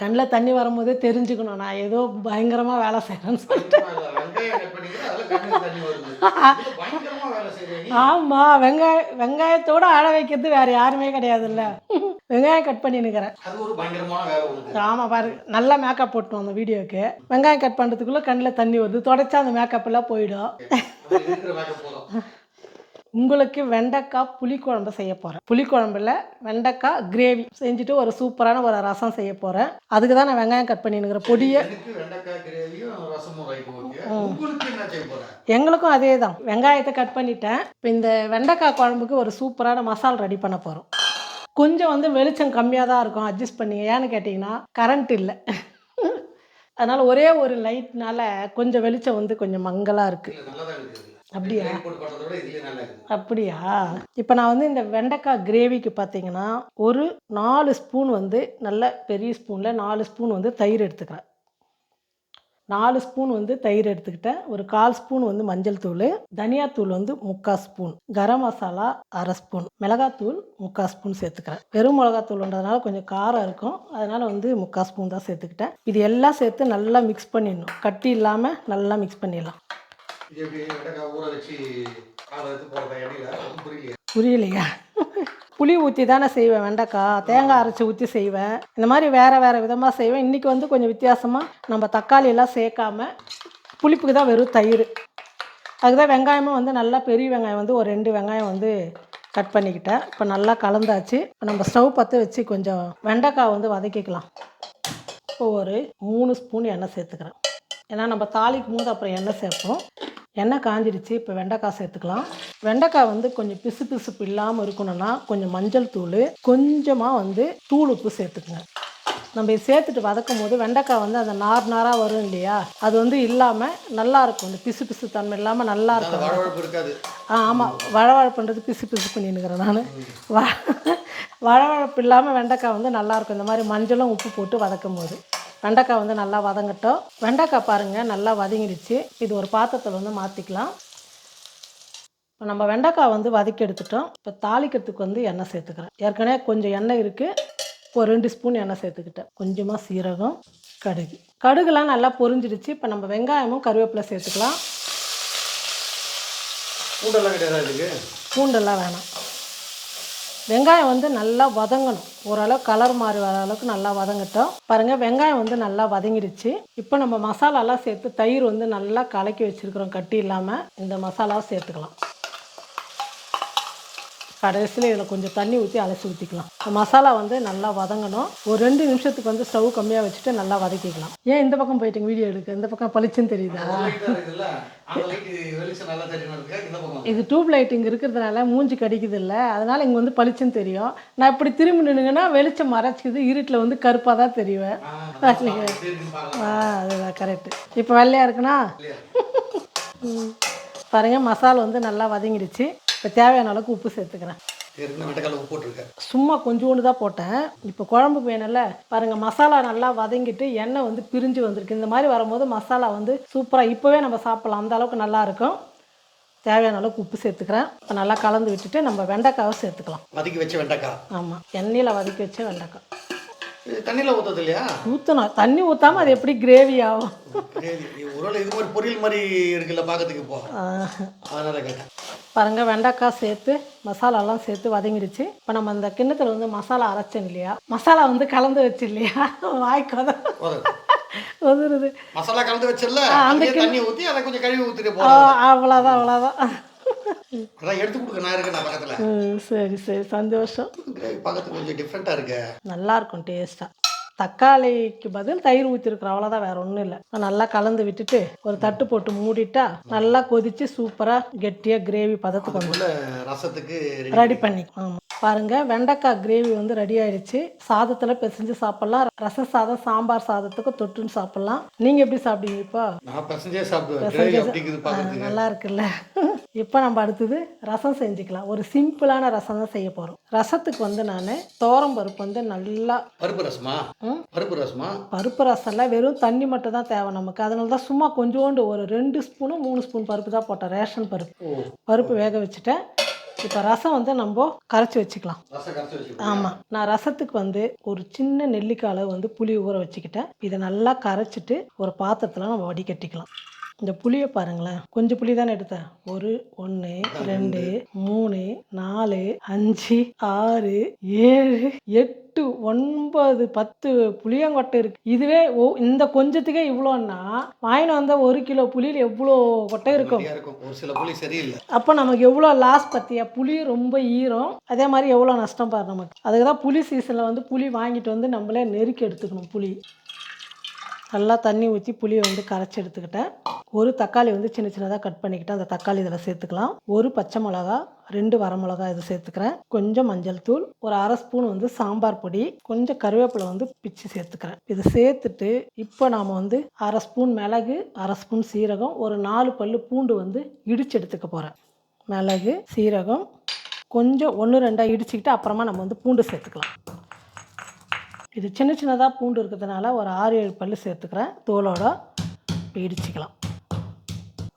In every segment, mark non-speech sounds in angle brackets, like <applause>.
கண்ணில் தண்ணி வரும்போதே தெரிஞ்சுக்கணும். நான் ஏதோ பயங்கரமாக வேலை செய்கிறேன்னு சொல்லி பயங்கரமா இல்ல, வெங்காயம் கட் பண்ணிக்கிறேன் அதில் கண்ணுக்கு தண்ணி வருது. இதுல பயங்கரமா வேலை செய்கிறீங்க ஆமாம் வெங்காய வெங்காயத்தோட ஆழ வைக்கிறது வேறு யாருமே கிடையாதுல்ல. வெங்காயம் கட் பண்ணி நிற்கிறேன் அது ஒரு பயங்கரமான வேலை உங்களுக்கு. ஆமாம் பாரு நல்லா மேக்கப் போட்டோம் அந்த வீடியோக்கு. வெங்காயம் கட் பண்ணுறதுக்குள்ளே கண்ணில் தண்ணி வருது. தொடச்சா அந்த மேக்கப் எல்லாம் போயிடும் அது இருக்கிற மேக்கப் போதும் உங்களுக்கு வெண்டைக்காய் புளிக்குழம்பு செய்ய போகிறேன் புளிக்குழம்புல வெண்டைக்காய் கிரேவி செஞ்சுட்டு ஒரு சூப்பரான ஒரு ரசம் செய்ய போகிறேன் அதுக்கு தான் நான் வெங்காயம் கட் பண்ணினுக்கிறேன் பொடியை எங்களுக்கும் அதே தான். வெங்காயத்தை கட் பண்ணிட்டேன். இப்போ இந்த வெண்டைக்காய் குழம்புக்கு ஒரு சூப்பரான மசால் ரெடி பண்ண போகிறோம் கொஞ்சம் வந்து வெளிச்சம் கம்மியாக தான் இருக்கும். அட்ஜஸ்ட் பண்ணி ஏன்னு கேட்டிங்கன்னா கரண்ட் இல்லை. <laughs> அதனால் ஒரே ஒரு லைட்னால கொஞ்சம் வெளிச்சம் வந்து கொஞ்சம் மங்கலாக இருக்குது. அப்படியா? அப்படியா? இப்போ நான் வந்து இந்த வெண்டைக்காய் கிரேவிக்கு பார்த்தீங்கன்னா ஒரு நாலு ஸ்பூன் வந்து நல்ல பெரிய ஸ்பூனில் நாலு ஸ்பூன் வந்து தயிர் எடுத்துக்கிறேன். நாலு ஸ்பூன் வந்து தயிர் எடுத்துக்கிட்டேன். ஒரு கால் ஸ்பூன் வந்து மஞ்சள் தூள் தனியாத்தூள் வந்து முக்கால் ஸ்பூன் கரம் மசாலா அரை ஸ்பூன் மிளகாத்தூள் முக்கால் ஸ்பூன் சேர்த்துக்கிறேன். வெறும் மிளகாத்தூள்ன்றதுனால கொஞ்சம் காரம் இருக்கும். அதனால் வந்து முக்கால் ஸ்பூன் தான் சேர்த்துக்கிட்டேன். இது எல்லாம் சேர்த்து நல்லா மிக்ஸ் பண்ணிடணும். கட்டி இல்லாமல் நல்லா மிக்ஸ் பண்ணிடலாம். புரியலையா. புளி ஊற்றி தானே செய்வேன் வெண்டைக்காய் தேங்காய் அரைச்சி ஊற்றி செய்வேன். இந்த மாதிரி வேறு வேறு விதமாக செய்வேன். இன்றைக்கி வந்து கொஞ்சம் வித்தியாசமாக நம்ம தக்காளியெல்லாம் சேர்க்காம புளிப்புக்கு தான் வெறும் தயிர். அதுதான் வெங்காயமும் வந்து நல்லா பெரிய வெங்காயம் வந்து ஒரு ரெண்டு வெங்காயம் வந்து கட் பண்ணிக்கிட்டேன். இப்போ நல்லா கலந்தாச்சு. இப்போ நம்ம ஸ்டவ் பற்ற வச்சு கொஞ்சம் வெண்டைக்காய் வந்து வதக்கிக்கலாம். இப்போ ஒரு மூணு ஸ்பூன் எண்ணெய் சேர்த்துக்கிறேன். ஏன்னா நம்ம தாளிக்கும் போது அப்புறம் எண்ணெய் சேர்ப்போம். எண்ணெய் காஞ்சிடுச்சு இப்போ வெண்டைக்காய் சேர்த்துக்கலாம். வெண்டைக்காய் வந்து கொஞ்சம் பிசு பிசுப்பு இல்லாமல் இருக்கணும்னா கொஞ்சம் மஞ்சள் தூள் கொஞ்சமாக வந்து தூள் உப்பு சேர்த்துக்குங்க. நம்ம இது சேர்த்துட்டு வதக்கும் போது வெண்டைக்காய் வந்து அந்த நார் நாராக வரும் இல்லையா? அது வந்து இல்லாமல் நல்லா இருக்கும். இந்த பிசு பிசு தன்மை இல்லாமல் நல்லா இருக்கும். ஆ ஆமாம் வழவழப்புன்றது பிசு பிசு பண்ணின்னுக்கிறேன் நான். வ வழவழப்பு இல்லாமல் வெண்டைக்காய் வந்து நல்லாயிருக்கும் இந்த மாதிரி மஞ்சளும் உப்பு போட்டு வதக்கும் போது வெண்டைக்காய் வந்து நல்லா வதங்கட்டும். வெண்டைக்காய் பாருங்கள் நல்லா வதங்கிடுச்சு. இது ஒரு பாத்திரத்தில் வந்து மாற்றிக்கலாம் இப்போ நம்ம வெண்டைக்காய் வந்து வதக்கி எடுத்துட்டோம். இப்போ தாளிக்கிறதுக்கு வந்து எண்ணெய் சேர்த்துக்கிறேன். ஏற்கனவே கொஞ்சம் எண்ணெய் இருக்குது ஒரு ரெண்டு ஸ்பூன் எண்ணெய் சேர்த்துக்கிட்டேன். கொஞ்சமாக சீரகம் கடுகு. கடுகுலாம் நல்லா பொரிஞ்சிடுச்சு. இப்போ நம்ம வெங்காயமும் கருவேப்பிலை சேர்த்துக்கலாம். பூண்டெல்லாம் கிடையாது பூண்டெல்லாம் வேணாம். வெங்காயம் வந்து நல்லா வதங்கணும். ஓரளவு கலர் மாறி வர அளவுக்கு நல்லா வதங்கட்டும். பாருங்கள் வெங்காயம் வந்து நல்லா வதங்கிடுச்சு. இப்போ நம்ம மசாலாலாம் சேர்த்து தயிர் வந்து நல்லா கலக்கி வச்சுருக்குறோம் கட்டி இல்லாமல் இந்த மசாலாவை சேர்த்துக்கலாம். கடைசியில் இதில் கொஞ்சம் தண்ணி ஊற்றி அலசி ஊற்றிக்கலாம் மசாலா வந்து நல்லா வதங்கணும். ஒரு ரெண்டு நிமிஷத்துக்கு வந்து ஸ்டவ் கம்மியாக வச்சுட்டு நல்லா வதக்கிக்கலாம். ஏன் இந்த பக்கம் போயிட்டீங்க? வீடியோ எடுக்க. இந்த பக்கம் பளிச்சுன்னு தெரியுதா. இது டியூப் லைட் இங்கே இருக்கிறதுனால மூஞ்சி கடிக்குது இல்லை அதனால் இங்கே வந்து பளிச்சுன்னு தெரியும். நான் இப்படி திரும்பி நின்னுங்கன்னா வெளிச்சம் மறைச்சிக்குது. இருட்டில் வந்து கருப்பாக தான் தெரிவேன். ஆ, அதுதான் கரெக்டு இப்போ வெள்ளையா இருக்குண்ணா? ம். பாருங்க மசாலா வந்து நல்லா வதங்கிடுச்சு. இப்போ தேவையான அளவுக்கு உப்பு சேர்த்துக்கிறேன். சும்மா கொஞ்சோண்டு தான் போட்டேன். இப்போ குழம்பு வேணும்ல பாருங்க மசாலா நல்லா வதங்கிட்டு எண்ணெய் வந்து பிரிஞ்சு வந்திருக்கு. இந்த மாதிரி வரும்போது மசாலா வந்து சூப்பராக இப்போவே நம்ம சாப்பிடலாம். அந்த அளவுக்கு நல்லா இருக்கும். தேவையான அளவுக்கு உப்பு சேர்த்துக்கிறேன். இப்போ நல்லா கலந்து விட்டுட்டு நம்ம வெண்டைக்காவை சேர்த்துக்கலாம். வதக்கி வச்ச வெண்டைக்காய். ஆமாம் எண்ணெயில் வதக்கி வச்ச வெண்டைக்காய். தண்ணியில் ஊற்றுறது இல்லையா? ஊற்றணும் தண்ணி ஊற்றாமல் அது எப்படி கிரேவி ஆகும்? ஒருவேளை இது மாதிரி பொரியல் மாதிரி இருக்குல்ல பார்க்கறதுக்கு இப்போ. அதனால கேட்டேன். பாருங்கள் வெண்டைக்காய் சேர்த்து மசாலாலாம் சேர்த்து வதங்கிடுச்சு இப்போ நம்ம அந்த கிண்ணத்தில் வந்து மசாலா அரைச்சோம் இல்லையா? மசாலா வந்து கலந்து வச்சு இல்லையா? வாய்க்கு. உதுருது மசாலா கலந்து வச்சிடல அப்படியே தண்ணி ஊற்றி அதை கொஞ்சம் கழுவி ஊற்றிட்டு அவ்வளோதான் அவ்வளோதான் அதான் எடுத்து கொடுக்க நான் இருக்கேன் நான் பக்கத்தில். ம், சரி சரி. சந்தோஷம். கிரேவி பார்க்கறதுக்கு கொஞ்சம் டிஃப்ரெண்ட்டாக இருக்கு. நல்லா இருக்கும் டேஸ்ட்டாக தக்காளிக்கு பதில் தயிர் ஊற்றிருக்குறோம் அவ்வளோதான் வேற ஒன்றும் இல்லை. நல்லா கலந்து விட்டுட்டு ஒரு தட்டு போட்டு மூடிட்டா நல்லா கொதிச்சு சூப்பராக கெட்டியாக கிரேவி பதத்துக்கு வந்து ரசத்துக்கு. ரெடி பண்ணி ஆமாம் பாருங்க வெண்டைக்காய் கிரேவி வந்து ரெடி ஆயிடுச்சு. சாதத்தில் பிசைஞ்சு சாப்பிட்லாம். ரசம் சாதம் சாம்பார் சாதத்துக்கு தொட்டுன்னு சாப்பிட்லாம். நீங்கள் எப்படி சாப்பிடுவீங்க இப்போ? நான் பசஞ்சே சாப்பிடுவேன். நல்லா இருக்குல்ல. <laughs> இப்போ நம்ம அடுத்தது ரசம் செஞ்சுக்கலாம். ஒரு சிம்பிளான ரசம் தான் செய்ய போகிறோம் ரசத்துக்கு வந்து நான் தோரம் பருப்பு வந்து நல்லா பருப்பு ரசமா? பருப்பு ரசமா? பருப்பு ரசம்ல வெறும் தண்ணி மட்டும் தான் தேவை நமக்கு. அதனால தான் சும்மா கொஞ்சோண்டு ஒரு ரெண்டு ஸ்பூனும் மூணு ஸ்பூன் பருப்பு தான் போட்டேன். ரேஷன் பருப்பு. பருப்பு வேக வச்சுட்டேன். இப்போ ரசம் வந்து நம்ம கரைச்சி வச்சுக்கலாம். ஆமாம் நான் ரசத்துக்கு வந்து ஒரு சின்ன நெல்லிக்காய் அளவு வந்து புளி ஊற வச்சுக்கிட்டேன். இதை நல்லா கரைச்சிட்டு ஒரு பாத்திரத்தில் நம்ம வடிகட்டிக்கலாம். இந்த புளியை பாருங்களேன். கொஞ்சம் புளி தானே எடுத்தேன் ஒரு ஒன்று ரெண்டு மூணு நாலு அஞ்சு ஆறு ஏழு எட்டு ஒன்பது பத்து புளியங்கொட்டை இருக்கு. இதுவே இந்த கொஞ்சத்துக்கே இவ்வளோன்னா வாங்கிட்டு வந்த ஒரு கிலோ புளியில் எவ்வளோ கொட்டை இருக்கும்? ஒரு சில புளி சரியில்லை. அப்போ நமக்கு எவ்வளோ லாஸ் பற்றியா புளி ரொம்ப ஈரம். அதே மாதிரி எவ்வளோ நஷ்டம் பாரு நமக்கு. அதுக்கு தான் புளி சீசனில் வந்து புளி வாங்கிட்டு வந்து நம்மளே நெருக்கி எடுத்துக்கணும் புளி. நல்லா தண்ணி ஊற்றி புளியை வந்து கரைச்சி எடுத்துக்கிட்டேன். ஒரு தக்காளி வந்து சின்ன சின்னதாக கட் பண்ணிக்கிட்டு அந்த தக்காளி இதில் சேர்த்துக்கலாம். ஒரு பச்சை மிளகா ரெண்டு வரமிளகா இது சேர்த்துக்கிறேன். கொஞ்சம் மஞ்சள் தூள் ஒரு அரை ஸ்பூன் வந்து சாம்பார் பொடி கொஞ்சம் கருவேப்பிலை வந்து பிச்சு சேர்த்துக்கிறேன். இது சேர்த்துட்டு இப்போ நாம் வந்து அரை ஸ்பூன் மிளகு அரை ஸ்பூன் சீரகம் ஒரு நாலு பல்லு பூண்டு வந்து இடிச்சு எடுத்துக்க போகிறேன் மிளகு சீரகம் கொஞ்சம் ஒன்று ரெண்டாக இடிச்சுக்கிட்டு அப்புறமா நம்ம வந்து பூண்டு சேர்த்துக்கலாம். இது சின்ன சின்னதாக பூண்டு இருக்கிறதுனால ஒரு ஆறு ஏழு பல்லு சேர்த்துக்கிறேன். தோலோட இப்போ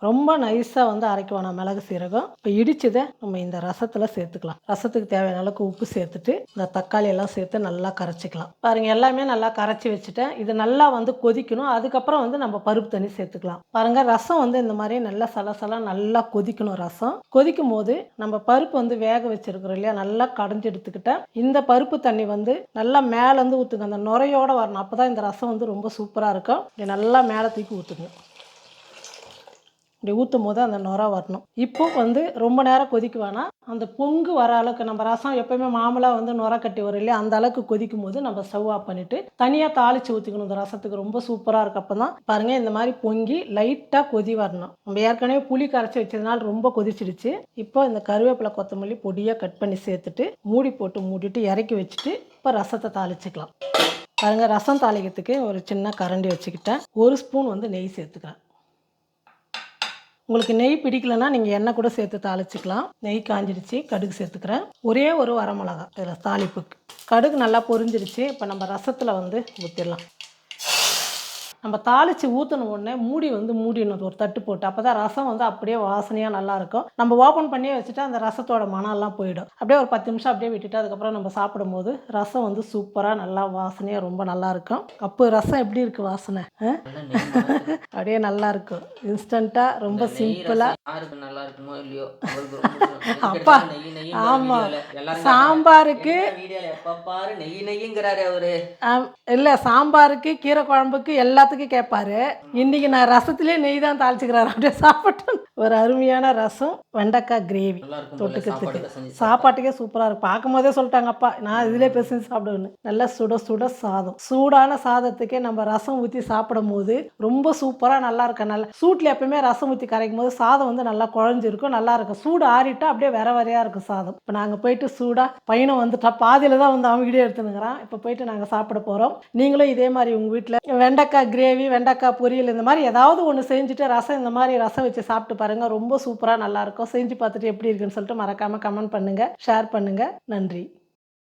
ரொம்ப நைஸாக வந்து அரைக்க வேணாம் மிளகு சீரகம். இப்போ இடிச்சதை நம்ம இந்த ரசத்தில் சேர்த்துக்கலாம். ரசத்துக்கு தேவையான அளவுக்கு உப்பு சேர்த்துட்டு இந்த தக்காளி எல்லாம் சேர்த்து நல்லா கரைச்சிக்கலாம். பாருங்க எல்லாமே நல்லா கரைச்சி வச்சுட்டேன். இது நல்லா வந்து கொதிக்கணும். அதுக்கப்புறம் வந்து நம்ம பருப்பு தண்ணி சேர்த்துக்கலாம். பாருங்க ரசம் வந்து இந்த மாதிரி நல்லா சலசல நல்லா கொதிக்கணும் ரசம். கொதிக்கும் போது நம்ம பருப்பு வந்து வேக வச்சிருக்கிறோம் இல்லையா? நல்லா கடைஞ்சி எடுத்துக்கிட்டேன் இந்த பருப்பு தண்ணி வந்து நல்லா மேலேருந்து ஊற்றுங்க அந்த நுரையோடு வரணும். அப்போ தான் இந்த ரசம் வந்து ரொம்ப சூப்பராக இருக்கும். இது நல்லா மேலே தூக்கி ஊற்றுங்க இப்படி ஊற்றும் போது அந்த நுர வரணும். இப்போ வந்து ரொம்ப நேரம் கொதிக்க வேணாம் அந்த பொங்கு வர அளவுக்கு நம்ம ரசம் எப்பயுமே மாமலாக வந்து நுர கட்டி வரும் இல்லையா? அந்த அளவுக்கு கொதிக்கும் போது நம்ம ஸ்டவ் ஆஃப் பண்ணிவிட்டு தனியாக தாளித்து ஊற்றிக்கணும் இந்த ரசத்துக்கு ரொம்ப சூப்பராக இருக்கு. அப்போ தான் பாருங்கள் இந்த மாதிரி பொங்கி லைட்டாக கொதி வரணும். நம்ம ஏற்கனவே புளி கரைச்சி வச்சதுனால ரொம்ப கொதிச்சிடுச்சு. இப்போ இந்த கருவேப்பிலை கொத்தமல்லி பொடியாக கட் பண்ணி சேர்த்துட்டு மூடி போட்டு மூடிட்டு இறக்கி வச்சுட்டு இப்போ ரசத்தை தாளிச்சுக்கலாம். பாருங்கள் ரசம் தாளிக்கிறதுக்கு ஒரு சின்ன கரண்டி வச்சுக்கிட்டேன். ஒரு ஸ்பூன் வந்து நெய் சேர்த்துக்கிறேன். உங்களுக்கு நெய் பிடிக்கலன்னா நீங்கள் எண்ணெய் கூட சேர்த்து தாளிச்சிக்கலாம். நெய் காஞ்சிடுச்சு கடுகு சேர்த்துக்கிறேன். ஒரே ஒரு வரமிளகா இதில் தாளிப்புக்கு. கடுகு நல்லா பொரிஞ்சிடுச்சு இப்போ நம்ம ரசத்தில் வந்து ஊற்றிடலாம் நம்ம தாளித்து ஊற்றின உடனே மூடி வந்து மூடிடணும். ஒரு தட்டு போட்டு. அப்போ தான் ரசம் வந்து அப்படியே வாசனையாக நல்லா இருக்கும் நம்ம ஓப்பன் பண்ணியே வச்சுட்டு அந்த ரசத்தோட மணம்லாம் போயிடும். அப்படியே ஒரு பத்து நிமிஷம் அப்படியே விட்டுட்டு அதுக்கப்புறம் நம்ம சாப்பிடும்போது ரசம் வந்து சூப்பராக நல்லா வாசனையாக ரொம்ப நல்லா இருக்கும் அப்போ ரசம் எப்படி இருக்குது வாசனை? அப்படியே நல்லா இருக்கும் இன்ஸ்டண்ட்டாக ரொம்ப சிம்பிளாக யாருக்கு நல்லா இருக்குமோ இல்லையோ. <laughs> அப்பா, நெய் நெய் ஆமா. எல்லாரும் சாம்பாருக்கு இல்லை சாம்பாருக்கு கீரை குழம்புக்கு எல்லாத்துக்கும் கேட்பாரு இன்னைக்கு நான் ரசத்துலேயே நெய் தான் தாளிச்சுக்கிறாரு. அப்படியே சாப்பிட்டேன் ஒரு அருமையான ரசம் வெண்டைக்காய் கிரேவி தொட்டுக்கிறதுக்கு. சாப்பாட்டுக்கே சூப்பராக இருக்கும் பார்க்கும் போதே சொல்லிட்டாங்க அப்பா நான் இதிலே பேசி சாப்பிடுவேன்னு. நல்லா சுட சுட சாதம். சூடான சாதத்துக்கே நம்ம ரசம் ஊற்றி சாப்பிடும் போது ரொம்ப சூப்பராக நல்லா இருக்கும். நல்லா சூட்டில் எப்பவுமே ரசம் ஊற்றி கரைக்கும் போது சாதம் வந்து நல்லா குழஞ்சிருக்கும் நல்லா இருக்கும். சூடு ஆறிட்டா அப்படியே வேற வேறையாக இருக்கும் சாதம். இப்போ நாங்கள் போயிட்டு சூடாக பையனும் வந்துட்டா பாதியில் தான் வந்து அவன் வீடியோ எடுத்துனுங்கிறான் இப்போ போயிட்டு நாங்கள் சாப்பிட போகிறோம் நீங்களும் இதே மாதிரி உங்கள் வீட்டில் வெண்டைக்காய் கிரேவி வெண்டைக்காய் பொரியல் இந்த மாதிரி ஏதாவது ஒன்று செஞ்சுட்டு ரசம் இந்த மாதிரி ரசம் வச்சு சாப்பிட்டு பாருங்கள் ரொம்ப சூப்பராக நல்லாயிருக்கும் செஞ்சு பார்த்துட்டு எப்படி இருக்குன்னு சொல்லிட்டு மறக்காமல் கமெண்ட் பண்ணுங்கள் ஷேர் பண்ணுங்கள் நன்றி.